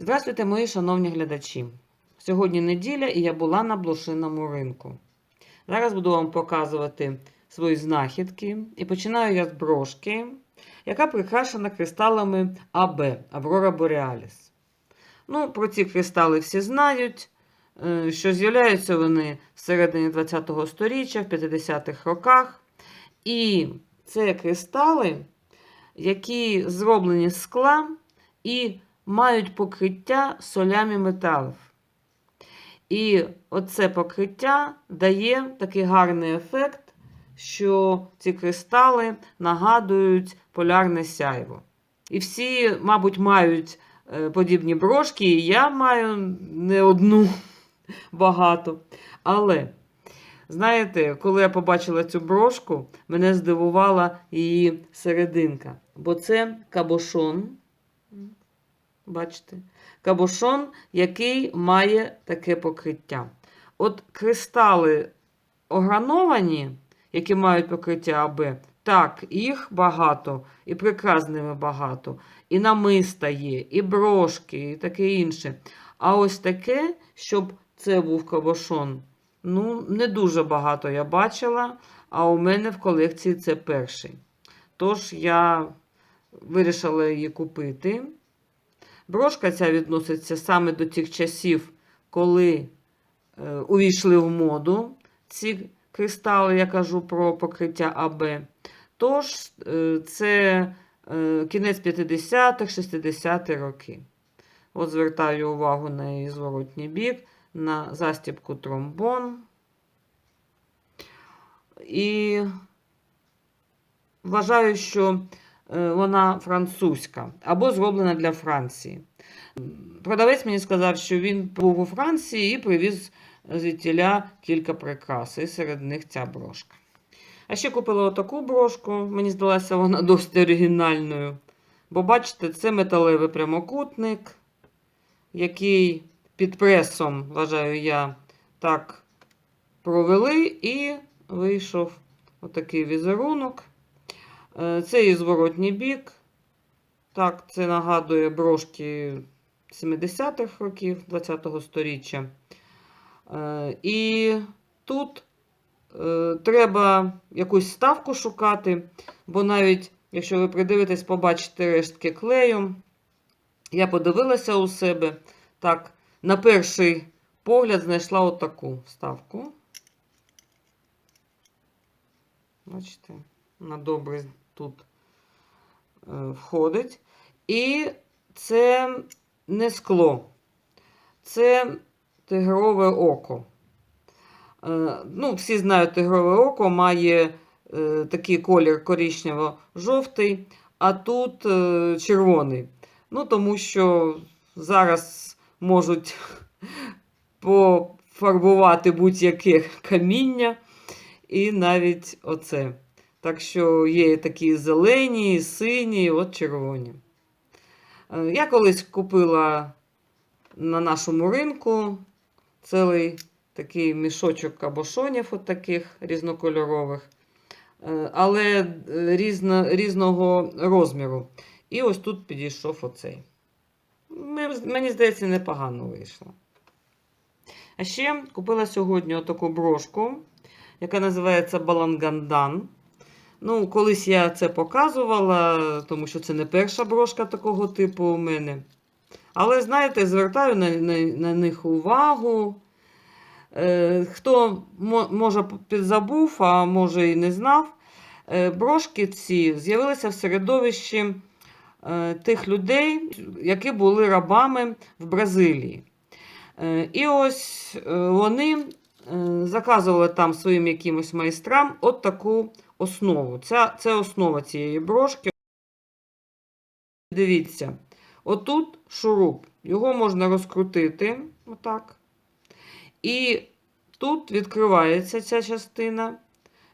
Здравствуйте, мої шановні глядачі. Сьогодні неділя і я була на блошиному ринку. Зараз буду вам показувати свої знахідки. І починаю я з брошки, яка прикрашена кристалами АБ Аврора Бореаліс. Ну, про ці кристали всі знають, е, що з'являються вони всередині ХХ століття, в 50-х роках. І це кристали, які зроблені з скла і мають покриття солями металів. І оце покриття дає такий гарний ефект, що ці кристали нагадують полярне сяйво. І всі, мабуть, мають е, подібні брошки, і я маю не одну багато. Але, знаєте, коли я побачила цю брошку, мене здивувала її серединка. Бо це кабошон. Бачите? Кабошон, який має таке покриття. От кристали ограновані, які мають покриття АБ, так, їх багато, і прикрас багато, і намиста є, і брошки, і таке інше. А ось таке, щоб це був кабошон, ну, не дуже багато я бачила, а у мене в колекції це перший. Тож я вирішила її купити. Брошка ця відноситься саме до тих часів, коли е, увійшли в моду ці кристали, я кажу про покриття АБ. Тож, е, це е, кінець 50-х, 60-х роки. От звертаю увагу на її зворотній бік, на застібку тромбон. І вважаю, що вона французька або зроблена для Франції. Продавець мені сказав, що він був у Франції і привіз звідтіля кілька прикрас, і серед них ця брошка. А ще купила отаку брошку, мені здалася вона досить оригінальною. Бо, бачите, це металевий прямокутник, який під пресом, вважаю я, так провели, і вийшов отакий візерунок. Е, Це і зворотній бік. Так, це нагадує брошки 70-х років 20-го сторіччя. Е, І тут е, треба якусь ставку шукати, бо навіть, якщо ви придивитесь, побачите рештки клею. Я подивилася у себе. Так, на перший погляд знайшла отаку вставку. Бачите, вона добре тут е, входить. І це не скло, це тигрове око. Е, ну, Всі знають, тигрове око має е, такий колір коричнево-жовтий, а тут червоний. Ну, Тому що зараз можуть пофарбувати будь-яке каміння і навіть оце. Так що є такі зелені, сині, от червоні. Е, Я колись купила на нашому ринку цілий такий мішочок кабошонів, от таких різнокольорових, е, але е, різно, різного розміру. І ось тут підійшов оцей. Мені здається, непогано вийшло. А ще купила сьогодні отаку брошку, яка називається Балангандан. Ну, колись я це показувала, тому що це не перша брошка такого типу у мене. Але, знаєте, звертаю на, на, на них увагу. Е, хто може підзабув, а може і не знав, е, брошки ці з'явилися в середовищі е, тих людей, які були рабами в Бразилії. Е, і ось е, вони е, заказували там своїм якимось майстрам от таку основу. Це, це основа цієї брошки. Дивіться, отут шуруп. Його можна розкрутити, отак. І тут відкривається ця частина.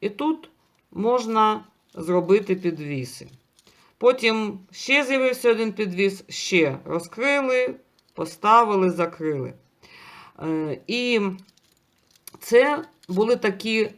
І тут можна зробити підвіси. Потім ще з'явився один підвіс, ще розкрили, поставили, закрили. Е, І це були такі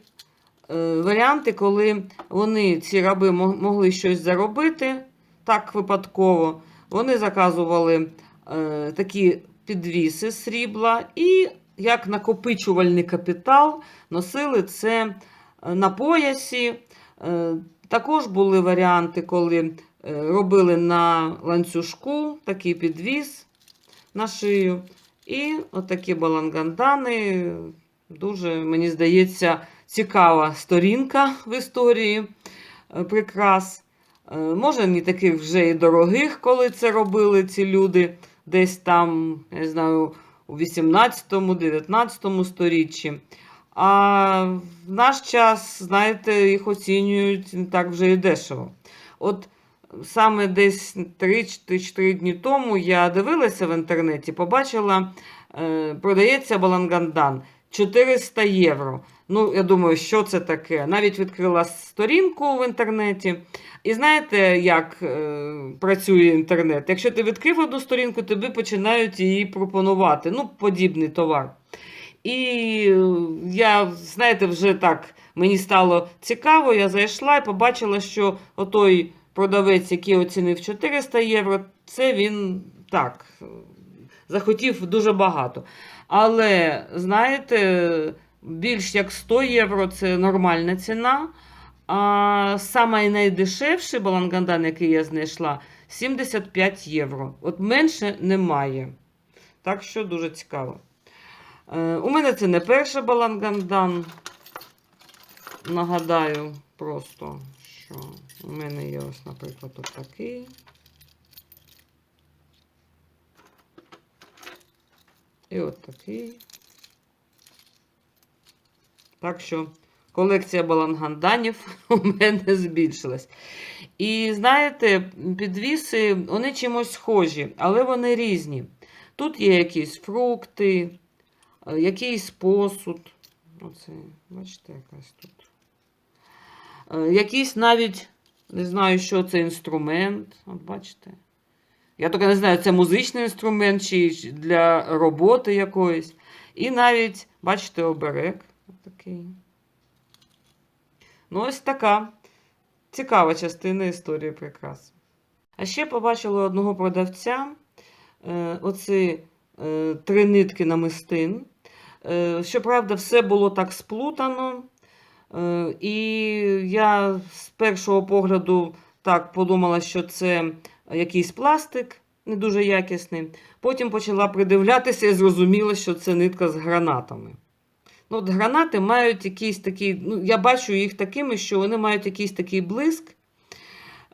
варіанти, коли вони, ці раби, могли щось заробити так випадково. Вони заказували е, такі підвіси срібла, і як накопичувальний капітал носили це е, на поясі. Е, Також були варіанти, коли е, робили на ланцюжку такий підвіс на шию. І отакі балангандани. Дуже, мені здається, цікава сторінка в історії е, прикрас. Е, Може, не таких вже і дорогих, коли це робили ці люди, десь там, я не знаю, у 18-19 сторіччі. А в наш час, знаєте, їх оцінюють не так вже і дешево. От саме десь 3-4 дні тому я дивилася в інтернеті, побачила, е, продається балангандан 400 євро. Ну, я думаю, що це таке? Навіть відкрила сторінку в інтернеті. І знаєте, як е, працює інтернет? Якщо ти відкрив одну сторінку, тобі починають її пропонувати. Ну, подібний товар. І е, я, знаєте, вже так мені стало цікаво, я зайшла і побачила, що отой продавець, який оцінив 400 євро, це він так е, захотів дуже багато. Але, знаєте, більш як 100 євро це нормальна ціна. А саме найдешевший балангандан, який я знайшла, 75 євро. От менше немає. Так що дуже цікаво. Е, у мене це не перший балангандан. Нагадаю просто, що у мене є ось, наприклад, от такий. І от такий. Так що колекція баланганданів у мене збільшилась. І знаєте, підвіси, вони чимось схожі, але вони різні. Тут є якісь фрукти, е, якийсь посуд. Оце, бачите, якась тут. Е, Якийсь навіть, не знаю, що це інструмент. От бачите. Я тільки не знаю, це музичний інструмент чи для роботи якоїсь. І навіть, бачите, оберег. Такий. Ну, ось така цікава частина історії прикрас. А ще побачила одного продавця. Е, оці е, три нитки намистин. Е, щоправда, все було так сплутано. І я з першого погляду так подумала, що це якийсь пластик не дуже якісний. Потім почала придивлятися і зрозуміла, що це нитка з гранатами. Ну, от гранати мають якийсь такий, ну, я бачу їх такими, що вони мають якийсь такий блиск,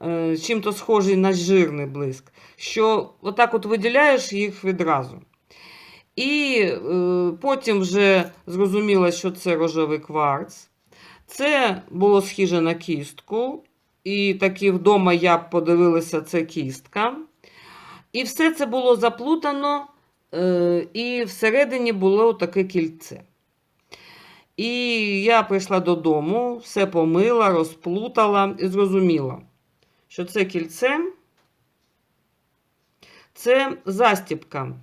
е, чим-то схожий на жирний блиск, що отак от виділяєш їх відразу. І е, потім вже зрозуміла, що це рожевий кварц. Це було схоже на кістку. І таки вдома я подивилася, це кістка. І все це було заплутано, е, і всередині було таке кільце. І я прийшла додому, все помила, розплутала і зрозуміла, що це кільце це застіпка.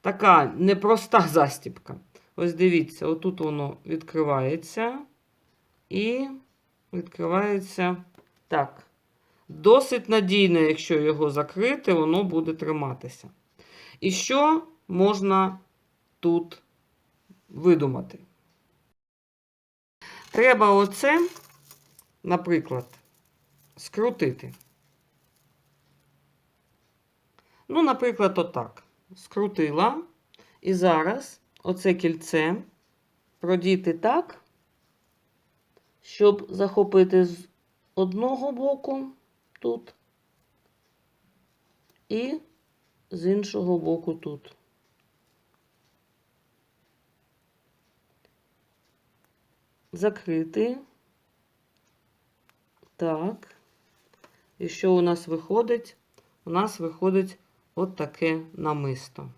Така непроста застіпка. Ось дивіться, отут воно відкривається і відкривається так. Досить надійно, якщо його закрити, воно буде триматися. І що можна тут видумати? Треба оце, наприклад, скрутити. Ну, наприклад, отак. Скрутила. І зараз оце кільце продіти так, щоб захопити одного боку тут і з іншого боку тут. Закрити. Так. І що у нас виходить? У нас виходить от таке намисто.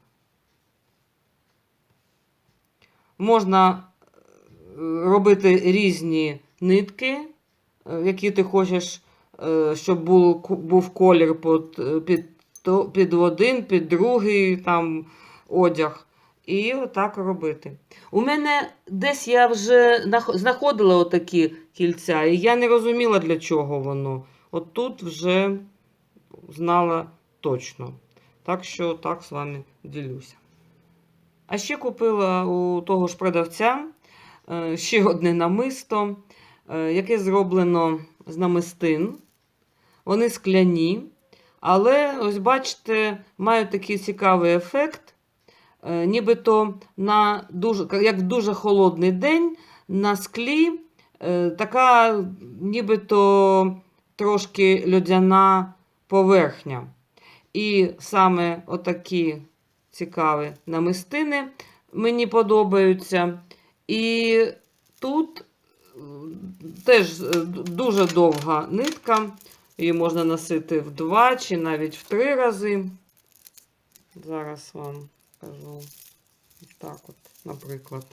Можна е, робити різні нитки, е, які ти хочеш, е, щоб був, колір під, під, під один, під другий там, одяг. І отак робити. У мене десь я вже знаходила отакі кільця, і я не розуміла, для чого воно. От тут вже знала точно. Так що так з вами ділюся. А ще купила у того ж продавця е, ще одне намисто, е, яке зроблено з намистин. Вони скляні, але ось бачите, мають такий цікавий ефект. Е, Нібито на дуже, як в дуже холодний день на склі е, така нібито трошки льодяна поверхня. І саме отакі цікаві намистини мені подобаються. І тут е, теж е, дуже довга нитка. Її можна носити в два чи навіть в три рази. Зараз вам кажу. Так от, наприклад.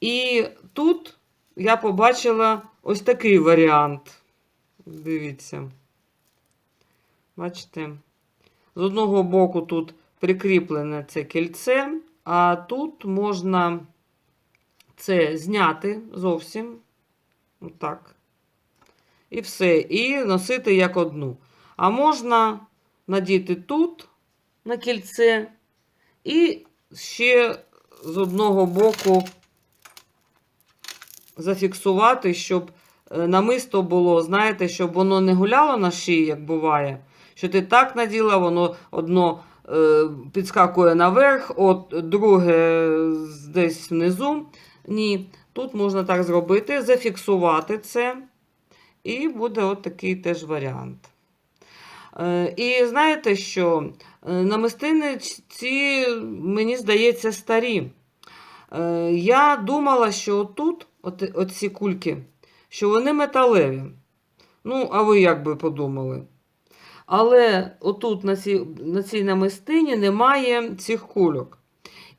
І тут я побачила ось такий варіант. Дивіться. Бачите? З одного боку тут прикріплене це кільце, а тут можна це зняти зовсім. Отак. І все. І носити як одну. А можна надіти тут на кільце, і ще з одного боку зафіксувати, щоб е, намисто було, знаєте, щоб воно не гуляло на шиї, як буває. Що ти так наділа, воно одно е, підскакує наверх, от друге десь внизу. Ні, тут можна так зробити, зафіксувати це. І буде от такий теж варіант. Е, І знаєте що? Е, Намистини ці, мені здається, старі. Е, Я думала, що отут, от, оці кульки, що вони металеві. Ну, а ви як би подумали? Але отут на цій, на цій намистині немає цих кульок.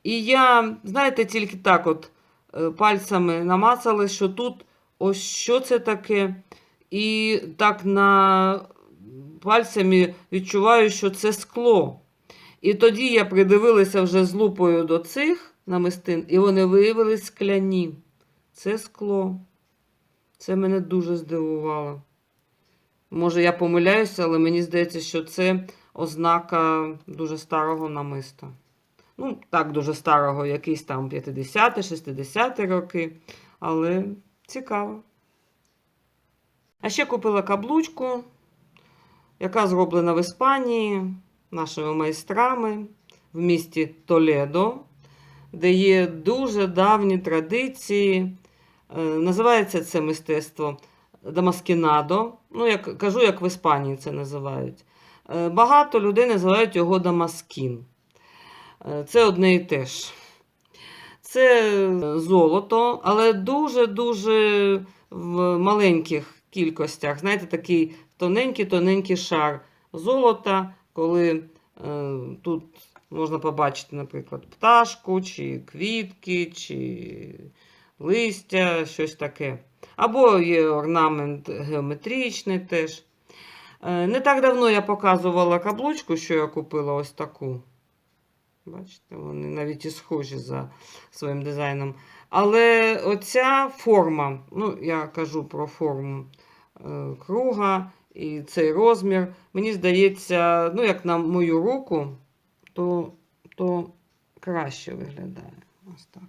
І я, знаєте, тільки так от пальцями намацала, що тут ось що це таке. І так на пальцями відчуваю, що це скло. І тоді я придивилася вже з лупою до цих намистин, і вони виявилися скляні. Це скло. Це мене дуже здивувало. Може, я помиляюся, але мені здається, що це ознака дуже старого намиста. Ну, так, дуже старого, якийсь там 50-60 роки, але цікаво. А ще купила каблучку, яка зроблена в Іспанії нашими майстрами в місті Толедо, де є дуже давні традиції. Е, Називається це мистецтво Дамаскінадо. Ну, як кажу, як в Іспанії це називають. Е, Багато людей називають його Дамаскін. Е, Це одне і те ж. Це золото, але дуже-дуже в маленьких кількостях. Знаєте, такий тоненький-тоненький шар золота, коли е, тут можна побачити, наприклад, пташку, чи квітки, чи листя, щось таке. Або є орнамент геометричний теж. Е, не так давно я показувала каблучку, що я купила ось таку. Бачите, вони навіть і схожі за своїм дизайном. Але оця форма, ну, я кажу про форму е, круга і цей розмір, мені здається, ну, як на мою руку, то, то краще виглядає. Ось так.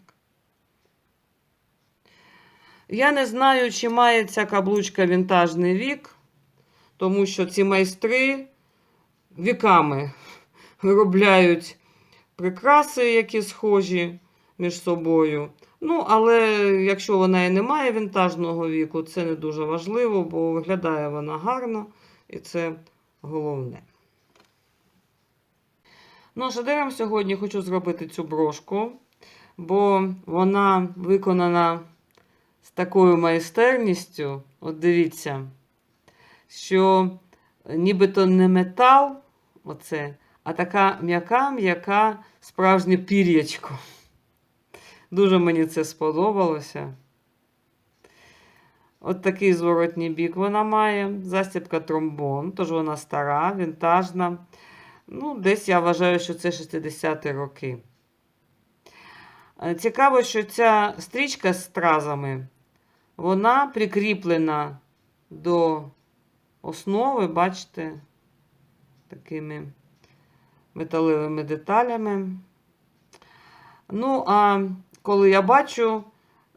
Я не знаю, чи має ця каблучка вінтажний вік, тому що ці майстри віками виробляють прикраси, які схожі між собою. Ну, але якщо вона і не має вінтажного віку, це не дуже важливо, бо виглядає вона гарно, і це головне. Ну, а шедевром сьогодні хочу зробити цю брошку, бо вона виконана з такою майстерністю. От дивіться, що нібито не метал, оце, а така м'яка-м'яка справжнє пір'ячко. Дуже мені це сподобалося. От такий зворотній бік вона має. Застібка тромбон, тож вона стара, вінтажна. Ну, десь я вважаю, що це 60-ті роки. Е, Цікаво, що ця стрічка з стразами, вона прикріплена до основи, бачите, такими металевими деталями. Ну, а коли я бачу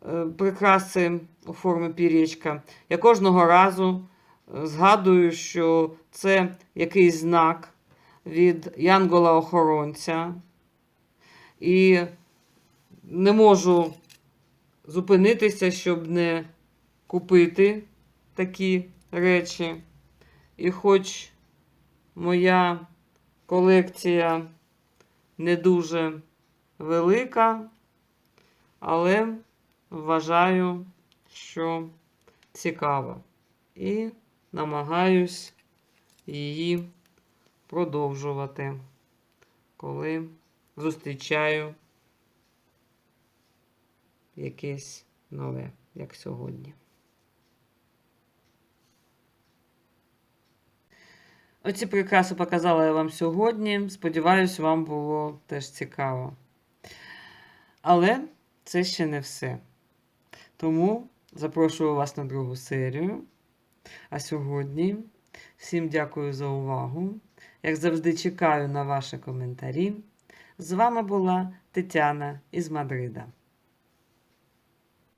е, прикраси у формі пір'ячка, я кожного разу е, згадую, що це якийсь знак від Янгола-охоронця. І не можу зупинитися, щоб не купити такі речі. І хоч моя колекція не дуже велика, але вважаю, що цікава. І намагаюсь її продовжувати, коли зустрічаю якесь нове, як сьогодні. Оці прикраси показала я вам сьогодні. Сподіваюсь, вам було теж цікаво. Але це ще не все. Тому запрошую вас на другу серію. А сьогодні всім дякую за увагу. Як завжди, чекаю на ваші коментарі. З вами була Тетяна із Мадрида.